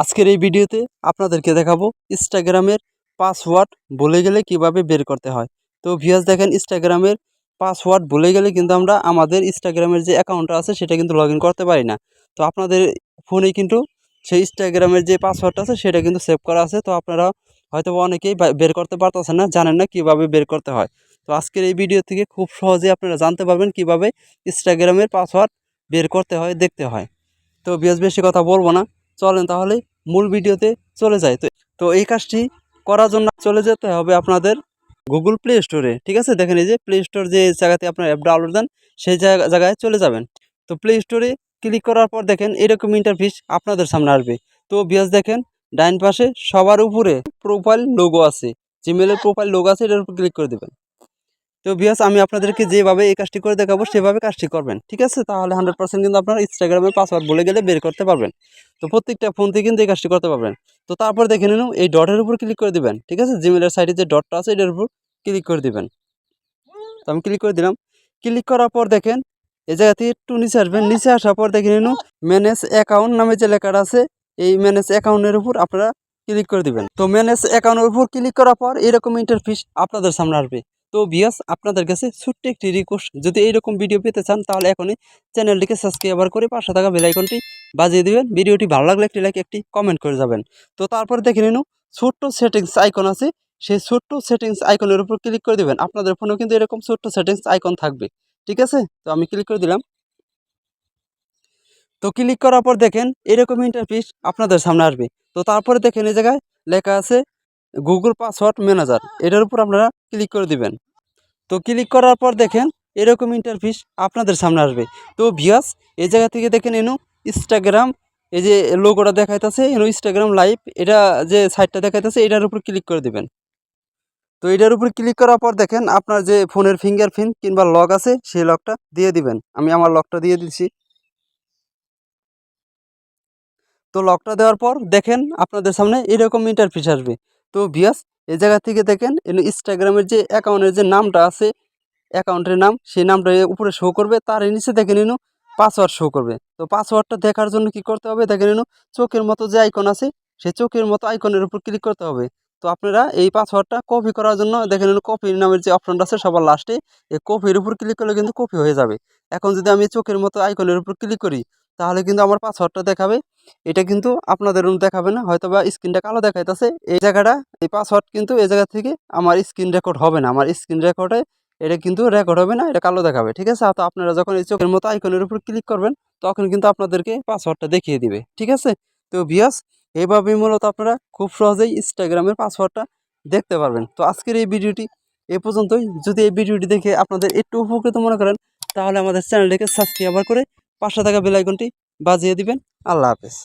আজকের এই ভিডিওতে আপনাদেরকে দেখাবো ইনস্টাগ্রামের পাসওয়ার্ড ভুলে গেলে কীভাবে বের করতে হয়। তো ভিউয়ার্স দেখেন ইনস্টাগ্রামের পাসওয়ার্ড ভুলে গেলে কিন্তু আমরা আমাদের ইনস্টাগ্রামের যে অ্যাকাউন্টটা আছে সেটা কিন্তু লগ করতে পারি না। তো আপনাদের ফোনে কিন্তু সেই ইনস্টাগ্রামের যে পাসওয়ার্ডটা আছে সেটা কিন্তু সেভ করা আছে। তো আপনারা হয়তো অনেকেই বের করতে পারতেছেন না, জানেন না কীভাবে বের করতে হয়। তো আজকের এই ভিডিও থেকে খুব সহজে আপনারা জানতে পারবেন কীভাবে ইনস্টাগ্রামের পাসওয়ার্ড বের করতে হয়, দেখতে হয়। তো বিয়াস বেশি কথা বলব না। চলেন তাহলে মূল ভিডিওতে চলে যায় তো তো এই কাজটি করার জন্য চলে যেতে হবে আপনাদের গুগল প্লে স্টোরে ঠিক আছে? দেখেন এই যে প্লে স্টোর যে জায়গাতে আপনার অ্যাপ ডাউনলোড দেন, সেই জায়গা জায়গায় চলে যাবেন। তো প্লে স্টোরে ক্লিক করার পর দেখেন এরকম ইন্টারফিস আপনাদের সামনে আসবে। তো বিয়াস দেখেন ডাইন পাশে সবার উপরে প্রোফাইল লোগো আছে। জিমেলের প্রোফাইল লোগো আছে, এটার উপর ক্লিক করে দেবেন। তো বিয়াস আমি আপনাদেরকে যেভাবে এই কাজটি করে দেখাবো, সেভাবে কাজটি করবেন, ঠিক আছে? তাহলে হান্ড্রেড পার্সেন্ট কিন্তু আপনার ইনস্টাগ্রামের পাসওয়ার্ড বলে গেলে বের করতে পারবেন। তো প্রত্যেকটা ফোন থেকে কিন্তু এই কাজটি করতে পারবেন। তো তারপর দেখে নিন, এই ডটের উপর ক্লিক করে দিবেন, ঠিক আছে? জিমেলের সাইডে যে ডটটা আছে, এটার উপর ক্লিক করে দিবেন। তো আমি ক্লিক করে দিলাম। ক্লিক করার পর দেখেন, এই জায়গা থেকে একটু নিচে আসবেন। নিচে আসার পর দেখে নিন ম্যানেজ অ্যাকাউন্ট নামে যে লেখাটা আছে, এই ম্যানেজ অ্যাকাউন্টের উপর আপনারা ক্লিক করে দিবেন। তো ম্যানেজ অ্যাকাউন্টের উপর ক্লিক করার পর এরকম ইন্টারফিস আপনাদের সামনে আসবে। তো বিয়াস আপনাদের কাছে ছোট্ট একটি রিকোয়েস্ট যদি এইরকম ভিডিও পেতে চান, তাহলে এখনই চ্যানেলটিকে সাবস্ক্রাইবার করে পাশে থাকা বেলাইকনটি বাজিয়ে দিবেন। ভিডিওটি ভালো লাগলে একটি লাইক একটি কমেন্ট করে যাবেন। তো তারপরে দেখে নিন, ছোট্ট সেটিংস আইকন আছে, সেই ছোট্ট সেটিংস আইকনের উপর ক্লিক করে দেবেন। আপনাদের ফোনেও কিন্তু এরকম ছোট্ট সেটিংস আইকন থাকবে। ঠিক আছে? তো আমি ক্লিক করে দিলাম। তো ক্লিক করার পর দেখেন, এরকম ইন্টারফিস আপনাদের সামনে আসবে। তো তারপরে দেখেন এই জায়গায় লেখা আছে গুগল পাসওয়ার্ড ম্যানেজার এটার উপর আপনারা ক্লিক করে দিবেন। তো ক্লিক করার পর দেখেন, এরকম ইন্টারফিস আপনাদের সামনে আসবে। তো ভিয়াস এই জায়গা থেকে দেখেন এনু ইনস্টাগ্রাম এই যে লোগোটা দেখাইতেছে, এনু ইনস্টাগ্রাম লাইভ এটা যে সাইটটা দেখাইতেছে, এটার উপর ক্লিক করে দিবেন। তো এটার উপর ক্লিক করার পর দেখেন, আপনার যে ফোনের ফিঙ্গারপ্রিন্ট কিংবা লক আছে, সেই লকটা দিয়ে দিবেন। আমি আমার লকটা দিয়ে দিচ্ছি তো লকটা দেওয়ার পর দেখেন, আপনাদের সামনে এরকম ইন্টারফিস আসবে। তো ভিয়াস এই জায়গা থেকে দেখেন ইনস্টাগ্রামের যে অ্যাকাউন্টের যে নামটা আছে, অ্যাকাউন্টের নাম, সেই নামটা এ উপরে শো করবে, তার নিচে দেখে নিন পাসওয়ার্ড শো করবে। তো পাসওয়ার্ডটা দেখার জন্য কি করতে হবে, দেখে নিন, চোখের মতো যে আইকন আছে, সেই চোখের মতো আইকনের উপর ক্লিক করতে হবে। তো আপনারা এই পাসওয়ার্ডটা কপি করার জন্য, দেখে নিন কপি নামের যে অপশনটা আছে, সবার লাস্টে এই কপির উপর ক্লিক করলে কিন্তু কপি হয়ে যাবে। এখন যদি আমি চোখের মতো আইকনের উপর ক্লিক করি তাহলে কিন্তু আমার পাসওয়ার্ডটা দেখাবে। এটা কিন্তু আপনাদের দেখাবে না হয়তো বা স্ক্রিনটা কালো দেখাইতেছে। এই জায়গাটা, এই পাসওয়ার্ড কিন্তু এই জায়গা থেকে আমার স্ক্রিন রেকর্ড হবে না। আমার স্ক্রিন রেকর্ডে এটা কিন্তু রেকর্ড হবে না, এটা কালো দেখাবে, ঠিক আছে? তো আপনারা যখন এই চোখের মতো আইকনের উপর ক্লিক করবেন, তখন কিন্তু আপনাদেরকে পাসওয়ার্ডটা দেখিয়ে দিবে, ঠিক আছে? তো বিয়াস এইভাবেই মূলত আপনারা খুব সহজেই ইনস্টাগ্রামের পাসওয়ার্ডটা দেখতে পারবেন। তো আজকের এই ভিডিওটি এ পর্যন্তই। যদি এই ভিডিওটি দেখে আপনাদের একটু উপকৃত মনে করেন, তাহলে আমাদের চ্যানেলটিকে সাবস্ক্রাইবার করে পাশে থাকা বেলাইকনটি বাজিয়ে দিবেন। আল্লাহ হাফেজ।